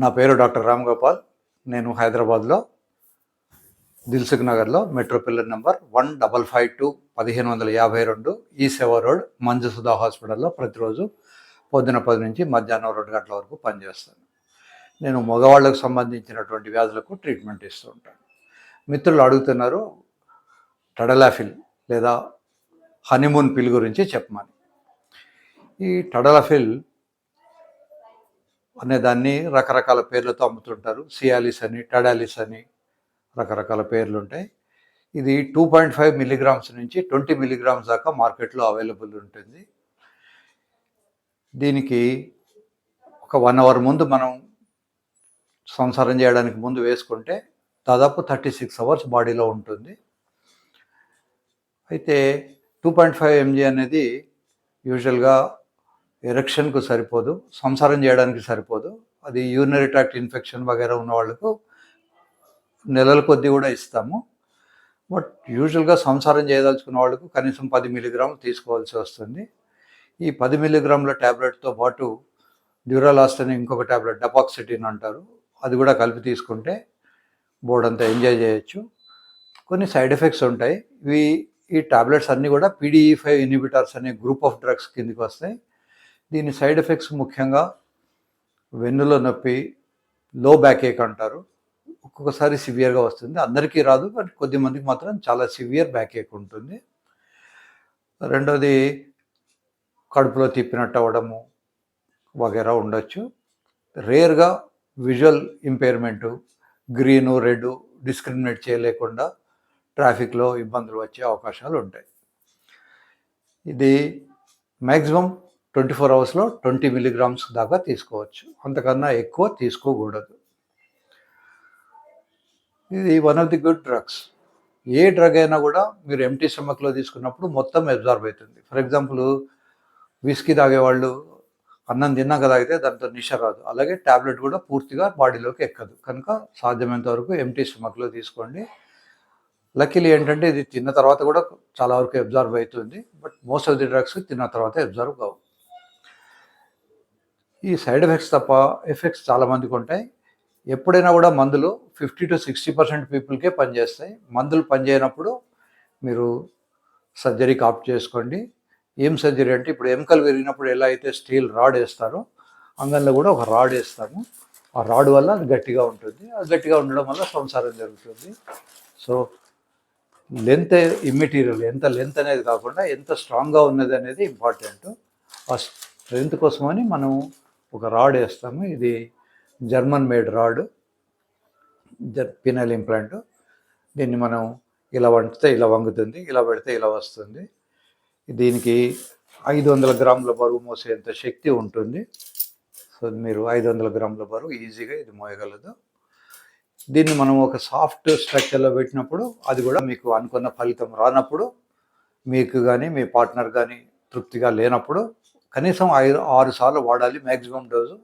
నా పేరు డాక్టర్ రామ్ గోపాల్. నేను హైదరాబాద్లో దిల్సుఖ్ నగర్లో metro pillar number one double five two పదిహేను వందల యాభై రెండు ఈ సేవ రోడ్ మంజుసుధా హాస్పిటల్లో ప్రతిరోజు పొద్దున పది నుంచి మధ్యాహ్నం రెండు గంటల వరకు పనిచేస్తాను. నేను మగవాళ్ళకు సంబంధించినటువంటి వ్యాధులకు ట్రీట్మెంట్ ఇస్తూ ఉంటాను. మిత్రులు అడుగుతున్నారు టడలాఫిల్ లేదా హనీమూన్ పిల్ గురించి చెప్పమని. ఈ టడలాఫిల్ అనే దాన్ని రకరకాల పేర్లతో అమ్ముతుంటారు. సియాలిస్ అని టడాలిస్ అని రకరకాల పేర్లు ఉంటాయి. ఇది టూ పాయింట్ ఫైవ్ మిల్లీగ్రామ్స్ నుంచి ట్వంటీ మిల్లీగ్రామ్స్ దాకా మార్కెట్లో అవైలబుల్ ఉంటుంది. దీనికి ఒక వన్ అవర్ ముందు మనం సంసారం చేయడానికి ముందు వేసుకుంటే దాదాపు థర్టీ సిక్స్ అవర్స్ బాడీలో ఉంటుంది. అయితే టూ పాయింట్ ఫైవ్ ఎంజీ అనేది యూజువల్గా ఎరక్షన్కు సరిపోదు సంసారం చేయడానికి సరిపోదు. అది యూరినరీ ట్రాక్ట్ ఇన్ఫెక్షన్ వగైరా ఉన్న వాళ్ళకు నెలల కొద్దీ కూడా ఇస్తాము. బట్ యూజువల్గా సంసారం చేయదలుచుకున్న వాళ్ళకు కనీసం పది మిలీగ్రాములు తీసుకోవాల్సి వస్తుంది. ఈ పది మిలీగ్రాముల ట్యాబ్లెట్తో పాటు డ్యూరాలాస్ట్ అని ఇంకొక ట్యాబ్లెట్ డపాక్సిటిన్ అంటారు. అది కూడా కలిపి తీసుకుంటే బోర్డంతా ఎంజాయ్ చేయొచ్చు. కొన్ని సైడ్ ఎఫెక్ట్స్ ఉంటాయి. ఇవి ఈ టాబ్లెట్స్ అన్నీ కూడా పీడీఈ ఫైవ్ ఇన్హిబిటార్స్ అనే గ్రూప్ ఆఫ్ డ్రగ్స్ కిందకి వస్తాయి. దీని సైడ్ ఎఫెక్ట్స్ ముఖ్యంగా వెన్నులో నొప్పి లో బ్యాక్ ఏక్ అంటారు. ఒక్కొక్కసారి సివియర్గా వస్తుంది. అందరికీ రాదు బట్ కొద్ది మందికి మాత్రం చాలా సివియర్ బ్యాక్ ఏక్ ఉంటుంది. రెండోది కడుపులో తిప్పినట్టు అవ్వడము వగేరా ఉండొచ్చు. రేర్గా visual impairment green red discriminate చేయలేకుండా ట్రాఫిక్లో ఇబ్బందులు వచ్చే అవకాశాలు ఉంటాయి. ఇది మ్యాక్సిమం ట్వంటీ ఫోర్ అవర్స్లో ట్వంటీ మిలీగ్రామ్స్ దాకా తీసుకోవచ్చు. అంతకన్నా ఎక్కువ తీసుకోకూడదు. ఇది one of the good drugs. A drug అయినా కూడా మీరు ఎంటీ స్టమక్లో తీసుకున్నప్పుడు మొత్తం అబ్జార్బ్ అవుతుంది. ఫర్ ఎగ్జాంపుల్ విస్కీ తాగేవాళ్ళు అన్నం తిన్నాక తాగితే దాంతో నిష రాదు. అలాగే ట్యాబ్లెట్ కూడా పూర్తిగా బాడీలోకి ఎక్కదు. కనుక సాధ్యమైనంత వరకు ఎంటీ స్టమక్లో తీసుకోండి. లక్కీలీ ఏంటంటే ఇది తిన్న తర్వాత కూడా చాలా వరకు అబ్జార్బ్ అవుతుంది. But most of the drugs తిన్న తర్వాత అబ్జర్వ్ కావు. ఈ సైడ్ ఎఫెక్ట్స్ తప్ప ఎఫెక్ట్స్ చాలామందికి ఉంటాయి. ఎప్పుడైనా కూడా మందులు ఫిఫ్టీ టు సిక్స్టీ పర్సెంట్ పీపుల్కే పనిచేస్తాయి. మందులు పనిచేయనప్పుడు మీరు సర్జరీకి ఆప్ట్ చేసుకోండి. ఏం సర్జరీ అంటే ఇప్పుడు ఎముకలు విరిగినప్పుడు ఎలా అయితే స్టీల్ రాడ్ వేస్తారో అంగంలో కూడా ఒక రాడ్ వేస్తాము. ఆ రాడ్ వల్ల అది గట్టిగా ఉంటుంది. అది గట్టిగా ఉండడం వల్ల సంసారం జరుగుతుంది. సో లెంత్ ఇమ్మెటీరియల్ ఎంత లెంత్ అనేది కాకుండా ఎంత స్ట్రాంగ్గా ఉన్నది అనేది ఇంపార్టెంట్. ఆ స్ట్రెంత్ కోసమని మనం ఒక రాడ్ వేస్తాము. ఇది జర్మన్ మేడ్ రాడ్ జర్ పినల్ ఇంప్లాంట్. దీన్ని మనం ఇలా వండితే ఇలా వంగుతుంది ఇలా పెడితే ఇలా వస్తుంది. దీనికి ఐదు వందల గ్రాముల బరువు మోసేంత శక్తి ఉంటుంది. సో మీరు ఐదు వందల గ్రాముల బరువు ఈజీగా ఇది మోయగలదు. దీన్ని మనం ఒక సాఫ్ట్ స్ట్రక్చర్లో పెట్టినప్పుడు అది కూడా మీకు అనుకున్న ఫలితం రానప్పుడు మీకు కానీ మీ పార్ట్నర్ కానీ తృప్తిగా లేనప్పుడు కనీసం ఐదు ఆరు సార్లు వాడాలి మ్యాక్సిమం డోసు.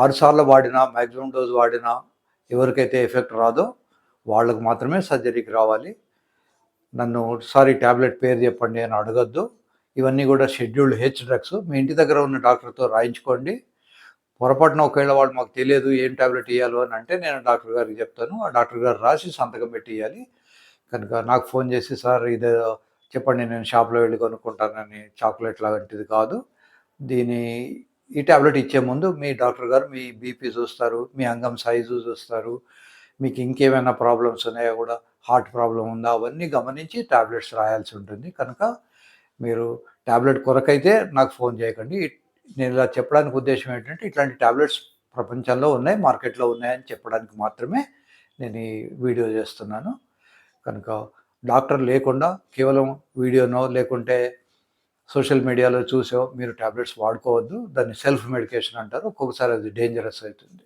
ఆరు సార్లు వాడినా మ్యాక్సిమం డోసు వాడినా ఎవరికైతే ఎఫెక్ట్ రాదో వాళ్ళకు మాత్రమే సర్జరీకి రావాలి. నన్ను ఒకసారి ట్యాబ్లెట్ పేరు చెప్పండి అని అడగద్దు. ఇవన్నీ కూడా షెడ్యూల్డ్ హెచ్ డ్రగ్స్. మీ ఇంటి దగ్గర ఉన్న డాక్టర్తో రాయించుకోండి. పొరపాటున ఒకవేళ వాళ్ళు మాకు తెలియదు ఏం ట్యాబ్లెట్ ఇవ్వాలో అని అంటే నేను డాక్టర్ గారికి చెప్తాను. ఆ డాక్టర్ గారు రాసి సంతకం పెట్టి ఇవ్వాలి కనుక నాకు ఫోన్ చేసి సార్ ఇదే చెప్పండి నేను షాప్లో వెళ్ళి కొనుక్కుంటానని చాక్లెట్ లాంటిది కాదు. దీని ఈ ట్యాబ్లెట్ ఇచ్చే ముందు మీ డాక్టర్ గారు మీ బీపీ చూస్తారు మీ అంగం సైజు చూస్తారు మీకు ఇంకేమైనా ప్రాబ్లమ్స్ ఉన్నాయో కూడా హార్ట్ ప్రాబ్లం ఉందా అవన్నీ గమనించి ట్యాబ్లెట్స్ రాయాల్సి ఉంటుంది. కనుక మీరు ట్యాబ్లెట్ కొరకైతే నాకు ఫోన్ చేయకండి. నేను ఇలా చెప్పడానికి ఉద్దేశం ఏంటంటే ఇట్లాంటి ట్యాబ్లెట్స్ ప్రపంచంలో ఉన్నాయి మార్కెట్లో ఉన్నాయని చెప్పడానికి మాత్రమే నేను ఈ వీడియో చేస్తున్నాను. కనుక డాక్టర్ లేకుండా కేవలం వీడియోనో లేకుంటే సోషల్ మీడియాలో చూసో మీరు ట్యాబ్లెట్స్ వాడుకోవద్దు దాన్ని సెల్ఫ్ మెడికేషన్ అంటారు ఒక్కొక్కసారి అది డేంజరస్ అవుతుంది.